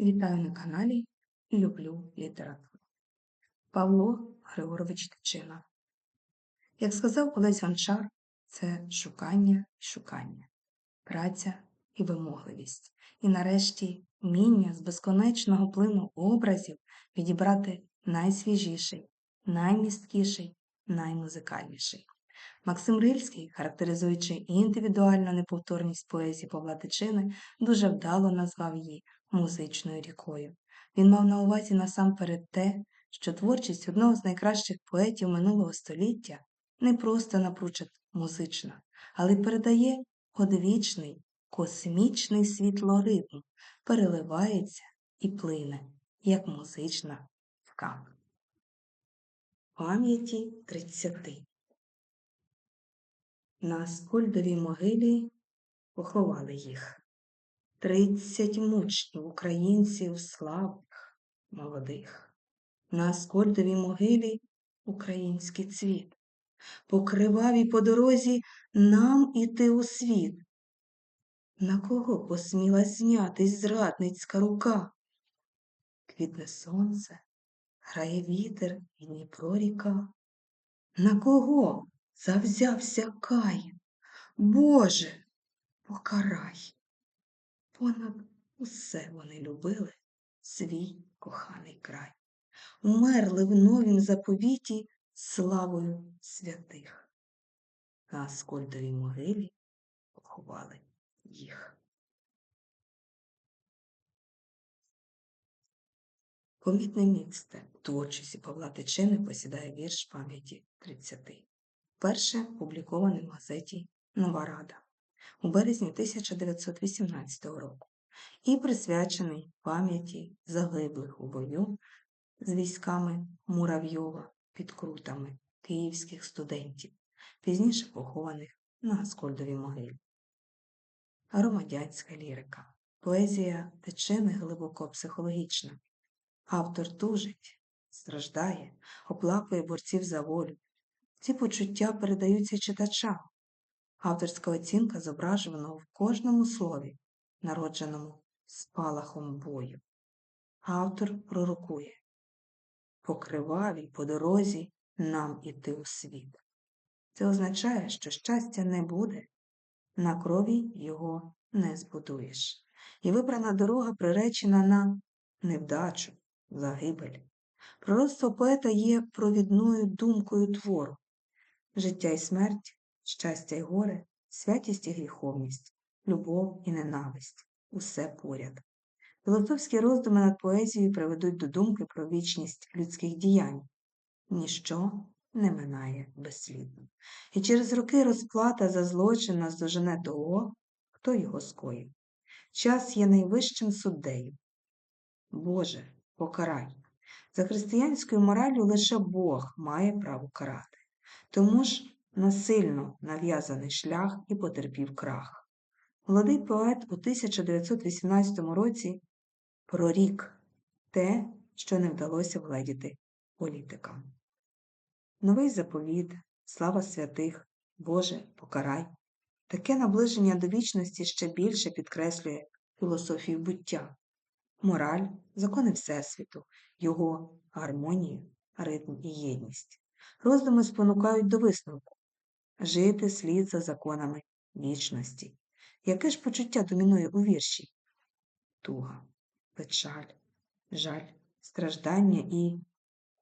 Вітаю на каналі Люблю літературу. Павло Григорович Тичина. Як сказав Олесь Гончар, це шукання і шукання, праця і вимогливість, і нарешті вміння з безконечного плину образів відібрати найсвіжіший, наймісткіший, наймузикальніший. Максим Рильський, характеризуючи індивідуальну неповторність поезії Павла Тичини, дуже вдало назвав її музичною рікою. Він мав на увазі насамперед те, що творчість одного з найкращих поетів минулого століття не просто напручат музична, але й передає одвічний, космічний світлоритм, переливається і плине, як музична ткань. Пам'яті тридцяти На Аскольдовій могилі поховали їх. Тридцять мучнів українців славних, молодих. На Аскольдовій могилі український цвіт. По кривавій по дорозі нам іти у світ. На кого посміла знятись зрадницька рука? Квітне сонце, грає вітер і Дніпро ріка. На кого завзявся Каїн? Боже, покарай! Понад усе вони любили свій коханий край, умерли в новім заповіті славою святих. На Аскольдовій могилі поховали їх. Помітне місце у творчості Павла Тичини посідає вірш пам'яті 30. Перше опублікований в газеті Нова Рада у березні 1918 року і присвячений пам'яті загиблих у бою з військами Муравйова під крутами київських студентів, пізніше похованих на Аскольдовій могилі. Громадянська лірика. Поезія течини глибоко психологічна. Автор тужить, страждає, оплакує борців за волю. Ці почуття передаються читачам, Авторська оцінка зображена в кожному слові, народженому спалахом бою. Автор пророкує по кривавій по дорозі нам іти у світ. Це означає, що щастя не буде, на крові його не збудуєш. І вибрана дорога приречена на невдачу, загибель. Пророцтво поета є провідною думкою твору. Життя і смерть щастя й горе, святість і гріховність, любов і ненависть усе поряд. Філософські роздуми над поезією приведуть до думки про вічність людських діянь. Ніщо не минає безслідно. І через роки розплата за злочин наздожене того, хто його скоїв. Час є найвищим суддею. Боже, покарай. За християнською мораллю лише Бог має право карати. Тому ж насильно нав'язаний шлях і потерпів крах. Молодий поет у 1918 році прорік те, що не вдалося вгледіти політикам. Новий заповіт, слава святих, Боже, покарай. Таке наближення до вічності ще більше підкреслює філософію буття, мораль, закони Всесвіту, його гармонію, ритм і єдність. Роздуми спонукають до висновку жити слід за законами вічності. Яке ж почуття домінує у вірші? Туга, печаль, жаль, страждання і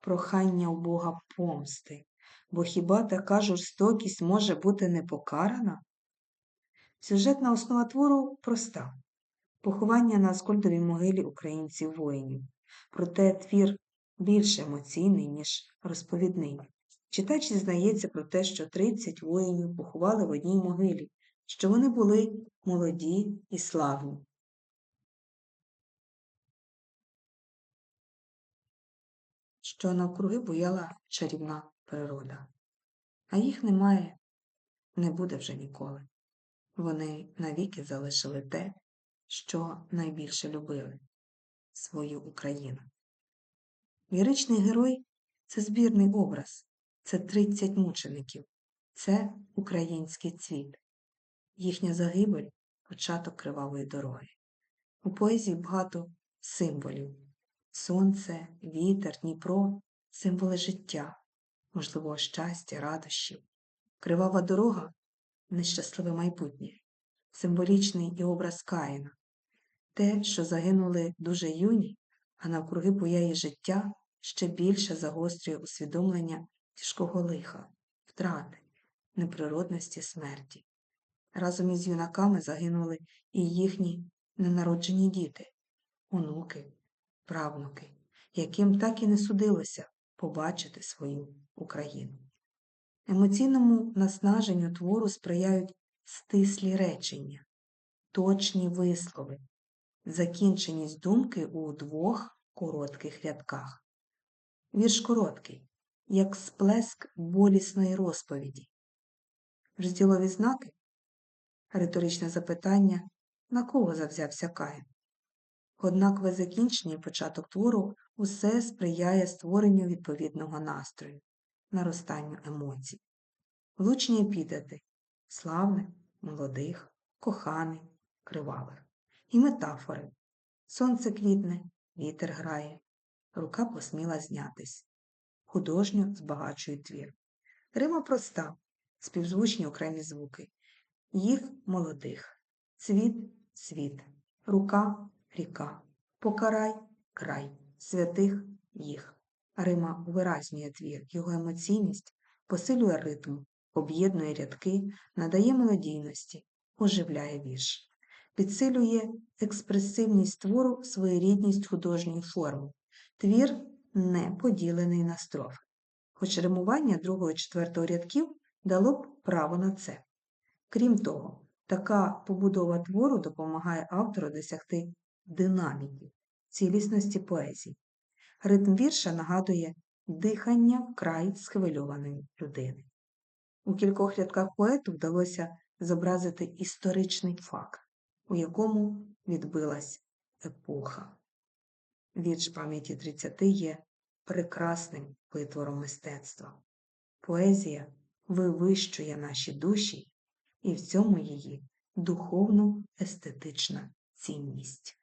прохання у Бога помсти, бо хіба така жорстокість може бути непокарана? Сюжетна основа твору проста поховання на Аскольдовій могилі українців воїнів, проте твір більш емоційний, ніж розповідний. Читач дізнається про те, що 30 воїнів поховали в одній могилі, що вони були молоді і славні. Що навкруги бояла чарівна природа, а їх немає, не буде вже ніколи. Вони навіки залишили те, що найбільше любили свою Україну. Ліричний герой це збірний образ, це 30 мучеників, це український цвіт, їхня загибель початок кривавої дороги. У поезії багато символів. Сонце, вітер, Дніпро символи життя, можливого щастя, радощів. Кривава дорога нещасливе майбутнє, символічний і образ Каїна. Те, що загинули дуже юні, а навкруги бояє життя, ще більше загострює усвідомлення тяжкого лиха, втрати, неприродності смерті. Разом із юнаками загинули і їхні ненароджені діти, онуки, правнуки, яким так і не судилося побачити свою Україну. Емоційному наснаженню твору сприяють стислі речення, точні вислови, закінченість думки у двох коротких рядках. Вірш короткий, як сплеск болісної розповіді. Розділові знаки риторичне запитання, на кого завзявся Каїн. Однакове закінчення і початок твору усе сприяє створенню відповідного настрою, наростанню емоцій. Влучні епітети славних, молодих, коханий, кривавих. І метафори Сонце квітне, вітер грає, рука посміла знятись. Художньо збагачує твір. Рима проста, співзвучні окремі звуки. Їх молодих. Цвіт світ, рука ріка, покарай край, святих їх. Рима виразнює твір, його емоційність посилює ритм, об'єднує рядки, надає мелодійності, оживляє вірш, підсилює експресивність твору, своєрідність художньої форми. Твір не поділений на строфи. Хоч римування другого і четвертого рядків дало б право на це. Крім того, така побудова твору допомагає автору досягти динаміки, цілісності поезії. Ритм вірша нагадує дихання вкрай схвильованої людини. У кількох рядках поету вдалося зобразити історичний факт, у якому відбилась епоха. Вірш пам'яті 30 є прекрасним витвором мистецтва. Поезія вивищує наші душі і в цьому її духовно естетична цінність.